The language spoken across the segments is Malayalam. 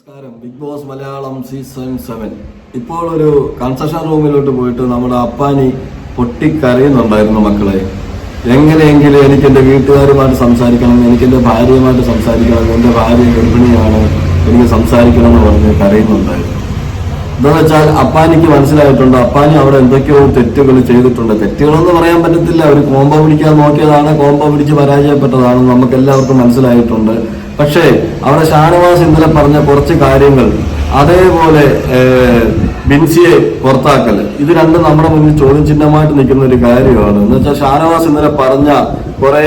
നമസ്കാരം. Big boss Malayalam season seven ഇപ്പോൾ ഒരു കൺസ്ട്രക്ഷൻ റൂമിലോട്ട് പോയിട്ട് നമ്മുടെ അപ്പാനി പൊട്ടിക്കരയുന്നുണ്ടായിരുന്നു മക്കളെ. എങ്ങനെയെങ്കിലും എനിക്ക് എന്റെ വീട്ടുകാരുമായിട്ട് സംസാരിക്കണം എനിക്ക് എന്റെ ഭാര്യയുമായിട്ട് സംസാരിക്കണം എന്റെ ഭാര്യ ഗർഭിണിയാണ് എനിക്ക് സംസാരിക്കണം എന്ന് പറഞ്ഞ് കരയുന്നുണ്ടായിരുന്നു. എന്താന്ന് വെച്ചാൽ അപ്പാനിക്ക് മനസ്സിലായിട്ടുണ്ട്? അപ്പാനി അവിടെ എന്തൊക്കെയോ തെറ്റുകൾ ചെയ്തിട്ടുണ്ട്. തെറ്റുകളൊന്നും പറയാൻ പറ്റത്തില്ല. അവർ കോമ്പോ പിടിക്കാൻ നോക്കിയതാണ്. കോമ്പോ പിടിച്ച് പരാജയപ്പെട്ടതാണ് നമുക്ക് എല്ലാവർക്കും മനസ്സിലായിട്ടുണ്ട്. പക്ഷേ അവിടെ ഷാനവാസ് ഇന്നലെ പറഞ്ഞ കുറച്ച് കാര്യങ്ങൾ അതേപോലെ ബിൻസിയെ പുറത്താക്കൽ ഇത് രണ്ടും നമ്മുടെ മുന്നിൽ ചോദ്യം ചിഹ്നമായിട്ട് നിൽക്കുന്ന ഒരു കാര്യമാണ്. എന്ന് വെച്ചാൽ ഷാനവാസ് ഇന്നലെ പറഞ്ഞ കുറെ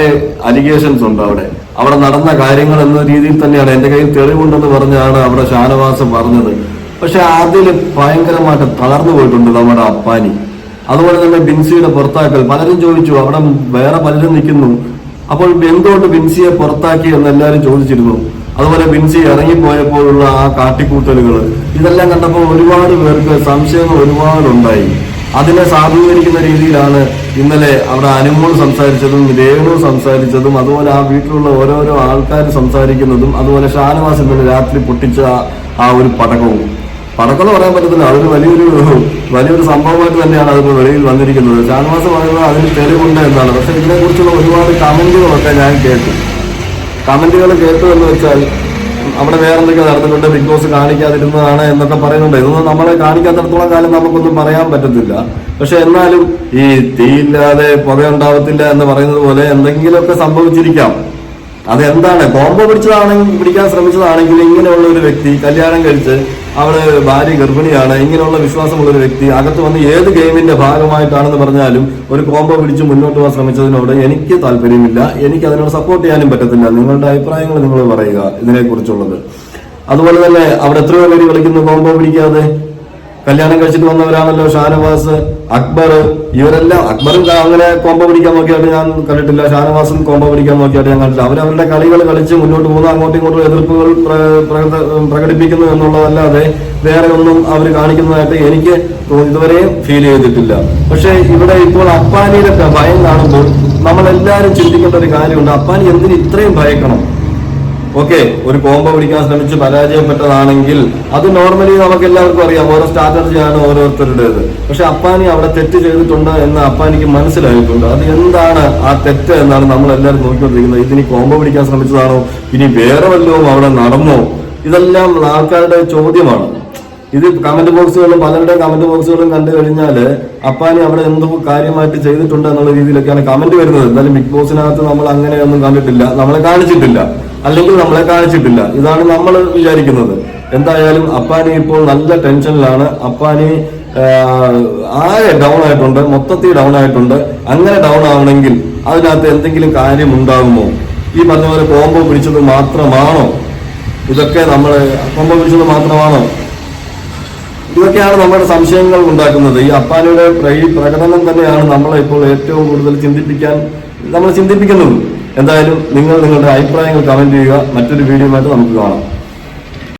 അലിഗേഷൻസ് ഉണ്ട് അവിടെ. അവിടെ നടന്ന കാര്യങ്ങൾ എന്ന രീതിയിൽ തന്നെയാണ്. എന്റെ കയ്യിൽ തെളിവുണ്ടെന്ന് പറഞ്ഞാണ് അവിടെ ഷാനവാസ് പറഞ്ഞത്. പക്ഷെ അതിൽ ഭയങ്കരമായിട്ട് തളർന്നു പോയിട്ടുണ്ട് നമ്മുടെ അപ്പാനി. അതുപോലെ തന്നെ ബിൻസിയുടെ പുറത്താക്കൽ. പലരും ചോദിച്ചു അവിടെ വേറെ പലരും നിൽക്കുന്നു. അപ്പോൾ എന്തുകൊണ്ട് ബിൻസിയെ പുറത്താക്കി എന്ന് എല്ലാവരും ചോദിച്ചിരുന്നു. അതുപോലെ ബിൻസി ഇറങ്ങിപ്പോയപ്പോഴുള്ള ആ കാട്ടിക്കൂട്ടലുകൾ ഇതെല്ലാം കണ്ടപ്പോൾ ഒരുപാട് പേർക്ക് സംശയങ്ങൾ ഒരുപാടുണ്ടായി അതിനെ സാധൂകരിക്കുന്ന രീതിയിലാണ് ഇന്നലെ അവിടെ അനുമോൾ സംസാരിച്ചതും രേണു സംസാരിച്ചതും അതുപോലെ ആ വീട്ടിലുള്ള ഓരോരോ ആൾക്കാർ സംസാരിക്കുന്നതും അതുപോലെ ഷാനവാസിന്റെ രാത്രി പൊട്ടിച്ച ആ- ഒരു പടക്കവും. പടക്കം എന്ന് പറയാൻ പറ്റത്തില്ല. അതൊരു വലിയൊരു വലിയൊരു സംഭവമായിട്ട് തന്നെയാണ് അതിന് വെളിയിൽ വന്നിരിക്കുന്നത്. ഷാനവാസ് പറയുന്നത് അതിന് തെളിവുണ്ട് എന്നാണ്. പക്ഷെ ഇതിനെക്കുറിച്ചുള്ള ഒരുപാട് കമന്റുകളൊക്കെ ഞാൻ കേട്ടു. കമന്റുകൾ കേട്ടു എന്ന് വെച്ചാൽ അവിടെ വേറെ എന്തൊക്കെ നടന്നിട്ടുണ്ട് ബിഗ് ബോസ് കാണിക്കാതിരുന്നതാണ് എന്നൊക്കെ പറയുന്നുണ്ട്. ഇതൊന്നും നമ്മളെ കാണിക്കാത്തടത്തോളം കാലം നമുക്കൊന്നും പറയാൻ പറ്റത്തില്ല. പക്ഷെ എന്നാലും ഈ തീയില്ലാതെ പുകയുണ്ടാവത്തില്ല എന്ന് പറയുന്നത് പോലെ എന്തെങ്കിലുമൊക്കെ സംഭവിച്ചിരിക്കാം. അതെന്താണ്? കോംബോ പിടിച്ചതാണെങ്കിൽ പിടിക്കാൻ ശ്രമിച്ചതാണെങ്കിൽ ഇങ്ങനെയുള്ള ഒരു വ്യക്തി കല്യാണം കഴിച്ച് അവൾ ഭാര്യ ഗർഭിണിയാണ് ഇങ്ങനെയുള്ള വിശ്വാസമുള്ള ഒരു വ്യക്തി അകത്ത് വന്ന് ഏത് ഗെയിമിന്റെ ഭാഗമായിട്ടാണെന്ന് പറഞ്ഞാലും ഒരു കോംബോ പിടിച്ച് മുന്നോട്ട് പോകാൻ ശ്രമിച്ചതിനോട് എനിക്ക് താല്പര്യമില്ല. എനിക്ക് അതിനോട് സപ്പോർട്ട് ചെയ്യാനും പറ്റത്തില്ല. നിങ്ങളുടെ അഭിപ്രായങ്ങൾ നിങ്ങൾ പറയുക ഇതിനെക്കുറിച്ചുള്ളത്. അതുപോലെ തന്നെ അവിടെ എത്രയോ പേര് കളിക്കുന്നു കോംബോ പിടിക്കാതെ. കല്യാണം കഴിച്ചിട്ട് വന്നവരാണല്ലോ ഷാനവാസ് അക്ബർ. ഇവരെല്ലാം അക്ബറും അങ്ങനെ കോമ്പോ പിടിക്കാൻ നോക്കിയായിട്ട് ഞാൻ കണ്ടിട്ടില്ല. ഷാനവാസും കോമ്പോ പിടിക്കാൻ നോക്കിയായിട്ട് ഞാൻ കണ്ടിട്ടില്ല. അവരവരുടെ കളികൾ കളിച്ച് മുന്നോട്ട് പോകുന്ന അങ്ങോട്ടും ഇങ്ങോട്ടും എതിർപ്പുകൾ പ്ര- പ്രകടിപ്പിക്കുന്നു എന്നുള്ളതല്ലാതെ വേറെ ഒന്നും അവർ കാണിക്കുന്നതായിട്ട് എനിക്ക് ഇതുവരെയും ഫീൽ ചെയ്തിട്ടില്ല. പക്ഷേ ഇവിടെ ഇപ്പോൾ അപ്പാനിയുടെ ഭയം കാണുമ്പോൾ നമ്മളെല്ലാവരും ചിന്തിക്കേണ്ട ഒരു കാര്യമുണ്ട്. അപ്പാനി എന്തിന് ഇത്രയും ഭയക്കണം? ഓക്കെ ഒരു കോമ്പോ പിടിക്കാൻ ശ്രമിച്ച് പരാജയപ്പെട്ടതാണെങ്കിൽ അത് നോർമലി നമുക്ക് എല്ലാവർക്കും അറിയാം. ഓരോ സ്ട്രാറ്റജിയാണ് ഓരോരുത്തരുടേത്. പക്ഷെ അപ്പാനി അവിടെ തെറ്റ് ചെയ്തിട്ടുണ്ട് എന്ന് അപ്പാനിക്ക് മനസ്സിലായിട്ടുണ്ട്. അത് എന്താണ് ആ തെറ്റ് എന്നാണ് നമ്മൾ എല്ലാവരും നോക്കിക്കൊണ്ടിരിക്കുന്നത്. ഇതിനി കോമ്പോ പിടിക്കാൻ ശ്രമിച്ചതാണോ? ഇനി വേറെ വല്ലതും അവിടെ നടന്നോ? ഇതെല്ലാം ആൾക്കാരുടെ ചോദ്യമാണ്. ഇത് കമന്റ് ബോക്സുകളും പലരുടെയും കമന്റ് ബോക്സുകളും കണ്ടു കഴിഞ്ഞാൽ അപ്പാനി അവിടെ എന്തോ കാര്യമായിട്ട് ചെയ്തിട്ടുണ്ട് എന്നുള്ള രീതിയിലൊക്കെയാണ് കമന്റ് വരുന്നത്. എന്തായാലും ബിഗ് ബോസിനകത്ത് നമ്മൾ അങ്ങനെയൊന്നും കണ്ടിട്ടില്ല. നമ്മളെ കാണിച്ചിട്ടില്ല. അല്ലെങ്കിൽ നമ്മളെ കാണിച്ചിട്ടില്ല. ഇതാണ് നമ്മൾ വിചാരിക്കുന്നത്. എന്തായാലും അപ്പാനി ഇപ്പോൾ നല്ല ടെൻഷനിലാണ്. അപ്പാനി ആരെ ഡൗൺ ആയിട്ടുണ്ട്. മൊത്തത്തിൽ ഡൗൺ ആയിട്ടുണ്ട്. അങ്ങനെ ഡൗൺ ആവണമെങ്കിൽ അതിനകത്ത് എന്തെങ്കിലും കാര്യം ഉണ്ടാകുമോ ഈ പറഞ്ഞ പോലെ കോമ്പോ പിടിച്ചത് മാത്രമാണോ? ഇതൊക്കെ നമ്മൾ കോമ്പോ പിടിച്ചത് മാത്രമാണോ? ഇതൊക്കെയാണ് നമ്മുടെ സംശയങ്ങൾ ഉണ്ടാക്കുന്നത്. ഈ അപ്പാനിയുടെ പ്രകടനം തന്നെയാണ് നമ്മളെ ഇപ്പോൾ ഏറ്റവും കൂടുതൽ ചിന്തിപ്പിക്കാൻ നമ്മൾ ചിന്തിപ്പിക്കുന്നത്. എന്തായാലും നിങ്ങൾ നിങ്ങളുടെ അഭിപ്രായങ്ങൾ കമന്റ് ചെയ്യുക. മറ്റൊരു വീഡിയോയുമായിട്ട് നമുക്ക് കാണാം.